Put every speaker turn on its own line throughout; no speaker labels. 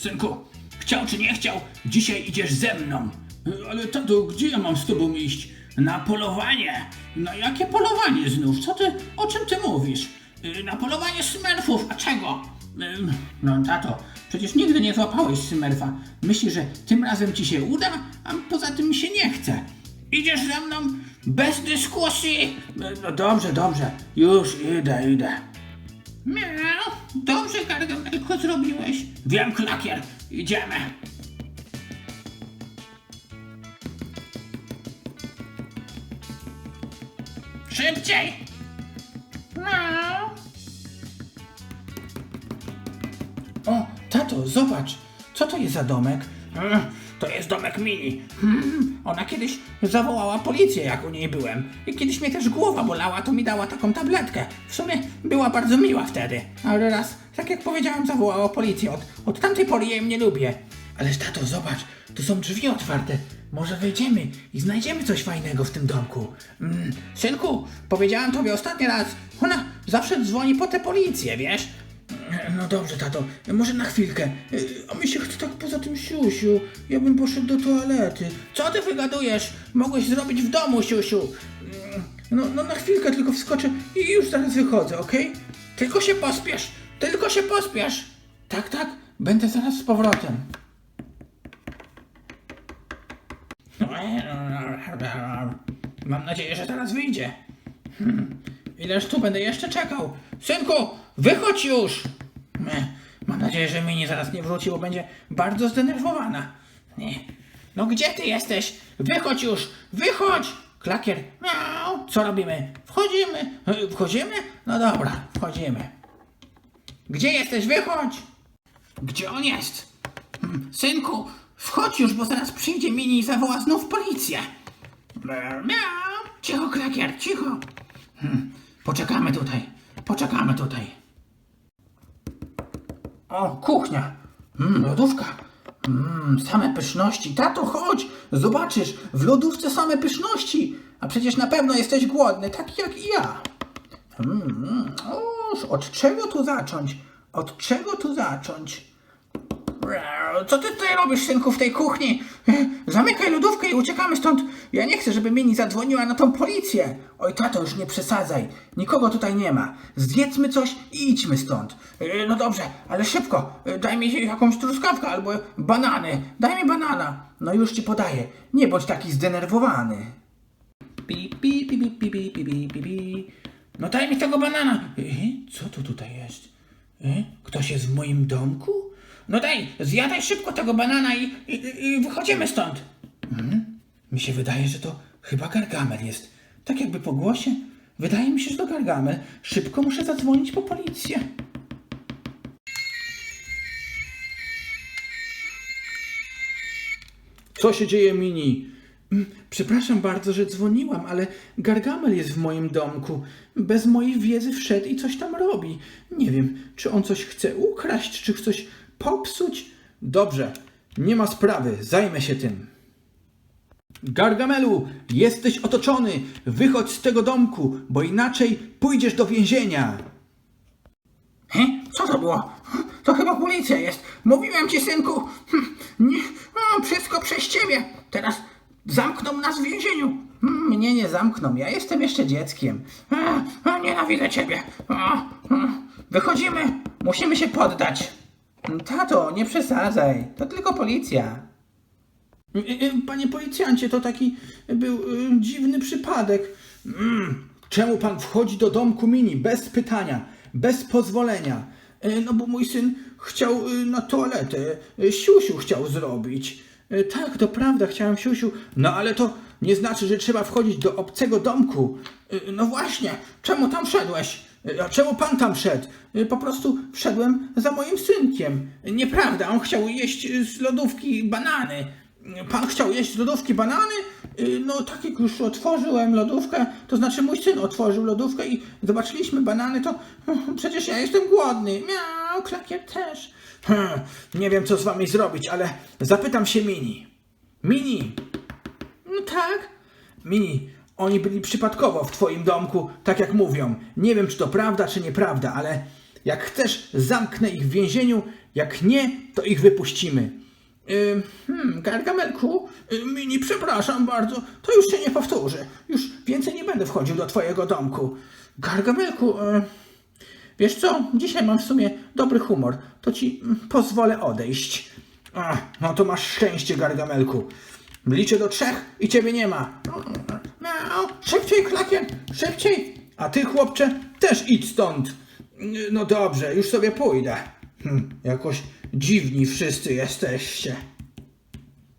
Synku, chciał czy nie chciał, dzisiaj idziesz ze mną. Ale tato, gdzie ja mam z tobą iść? Na polowanie. Na jakie polowanie znów? Co ty, o czym ty mówisz? Y, Na polowanie smerfów, a czego? No tato, przecież nigdy nie złapałeś smerfa. Myślisz, że tym razem ci się uda, a poza tym się nie chce. Idziesz ze mną bez dyskusji? Y, No dobrze, dobrze, już idę, idę. Dobrze Gargamelko zrobiłeś. Wiem, klakier, idziemy. Szybciej! Miau. O, tato, zobacz, co to jest za domek? Mm, To jest domek Mini. Hmm, ona kiedyś zawołała policję, jak u niej byłem. I kiedyś mnie też głowa bolała, to mi dała taką tabletkę. W sumie była bardzo miła wtedy. Ale raz, tak jak powiedziałem, zawołała policję. Od, od tamtej pory jej nie lubię. Ależ tato, zobacz, tu są drzwi otwarte. Może wejdziemy i znajdziemy coś fajnego w tym domku. Mm, synku, powiedziałem tobie ostatni raz, ona zawsze dzwoni po tę policję, wiesz? No dobrze, tato, może na chwilkę. Siusiu. Ja bym poszedł do toalety. Co ty wygadujesz? Mogłeś zrobić w domu, siusiu. Mm, No, no na chwilkę tylko wskoczę i już zaraz wychodzę, okej? Tylko się pospiesz, tylko się pospiesz. Tak, tak, będę zaraz z powrotem. Mam nadzieję, że zaraz wyjdzie. Hmm. Ileż tu będę jeszcze czekał? Synku, wychodź już! Ech, Mam nadzieję, że Mini zaraz nie wróci, bo będzie bardzo zdenerwowana. Nie. No gdzie ty jesteś? Wychodź już! Wychodź! Klakier, miau! Co robimy? Wchodzimy! Wchodzimy? No dobra, wchodzimy. Gdzie jesteś? Wychodź! Gdzie on jest? Hmm, Synku, wchodź już, bo zaraz przyjdzie Mini i zawoła znów policję. Miau! Cicho, klakier, cicho! Hmm, poczekamy tutaj, poczekamy tutaj. O, kuchnia. Mm, lodówka. Mm, same pyszności. Tato, chodź, zobaczysz, w lodówce same pyszności. A przecież na pewno jesteś głodny, tak jak i ja. Mm, mm, oż, od czego tu zacząć? Od czego tu zacząć? Co ty tutaj robisz, synku, w tej kuchni? Zamykaj lodówkę i uciekamy stąd. Ja nie chcę, żeby Mini zadzwoniła na tą policję. Oj, tato, już nie przesadzaj. Nikogo tutaj nie ma. Zjedzmy coś i idźmy stąd. E, No dobrze, ale szybko. E, Daj mi jakąś truskawkę albo banany. Daj mi banana. No już ci podaję. Nie bądź taki zdenerwowany. Pi, pi, pi, pi, pi, pi, pi, pi, pi. No daj mi tego banana. E, Co to tutaj jest? Ktoś jest w moim domku? No daj, zjadaj szybko tego banana i, i, i wychodzimy stąd. Mhm. Mi się wydaje, że to chyba Gargamel jest. Tak jakby po głosie. Wydaje mi się, że to Gargamel. Szybko muszę zadzwonić po policję. Co się dzieje, Mini? Mm, Przepraszam bardzo, że dzwoniłam, ale Gargamel jest w moim domku. Bez mojej wiedzy wszedł i coś tam robi. Nie wiem, czy on coś chce ukraść, czy coś popsuć. Dobrze, nie ma sprawy, zajmę się tym. Gargamelu, jesteś otoczony. Wychodź z tego domku, bo inaczej pójdziesz do więzienia. He? Co to było? To chyba policja jest. Mówiłem ci, synku. Hm, Nie, o, wszystko przez ciebie. Teraz zamkną nas w więzieniu. Hmm, Mnie nie zamkną, ja jestem jeszcze dzieckiem. A, nienawidzę ciebie. A, hmm. Wychodzimy, musimy się poddać. Tato, nie przesadzaj, to tylko policja. Panie policjancie, to taki był y, dziwny przypadek. Mm, czemu pan wchodzi do domku mini bez pytania, bez pozwolenia? Y, No bo mój syn chciał y, na toaletę, y, siusiu chciał zrobić. Y, Tak, to prawda, chciałem siusiu. No ale to nie znaczy, że trzeba wchodzić do obcego domku. Y, No właśnie, czemu tam wszedłeś? Y, A czemu pan tam wszedł? Y, Po prostu wszedłem za moim synkiem. Nieprawda, on chciał jeść z lodówki banany. Pan chciał jeść z lodówki banany? No tak jak już otworzyłem lodówkę, to znaczy mój syn otworzył lodówkę i zobaczyliśmy banany, to przecież ja jestem głodny. Miau, klakier też. Hmm, nie wiem co z wami zrobić, ale zapytam się Mini. Mini! No tak. Mini, oni byli przypadkowo w twoim domku, tak jak mówią. Nie wiem, czy to prawda, czy nieprawda, ale Jak chcesz, zamknę ich w więzieniu, jak nie, to ich wypuścimy. Hmm, Gargamelku, y, Mini, przepraszam bardzo, to już się nie powtórzy. Już więcej nie będę wchodził do twojego domku. Gargamelku, y, wiesz co, dzisiaj mam w sumie dobry humor, to ci mm, pozwolę odejść. Ach, no to masz szczęście, Gargamelku. Liczę do trzech i ciebie nie ma. Miau, szybciej, klakier, szybciej. A ty, chłopcze, też idź stąd. No dobrze, już sobie pójdę. Hm, jakoś dziwni wszyscy jesteście.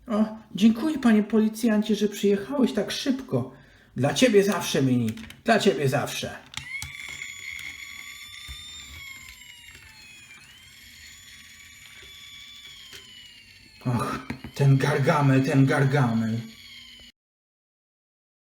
O, dziękuję panie policjancie, że przyjechałeś tak szybko. Dla ciebie zawsze, Mini. Dla ciebie zawsze. Och, ten gargamel, ten gargamel.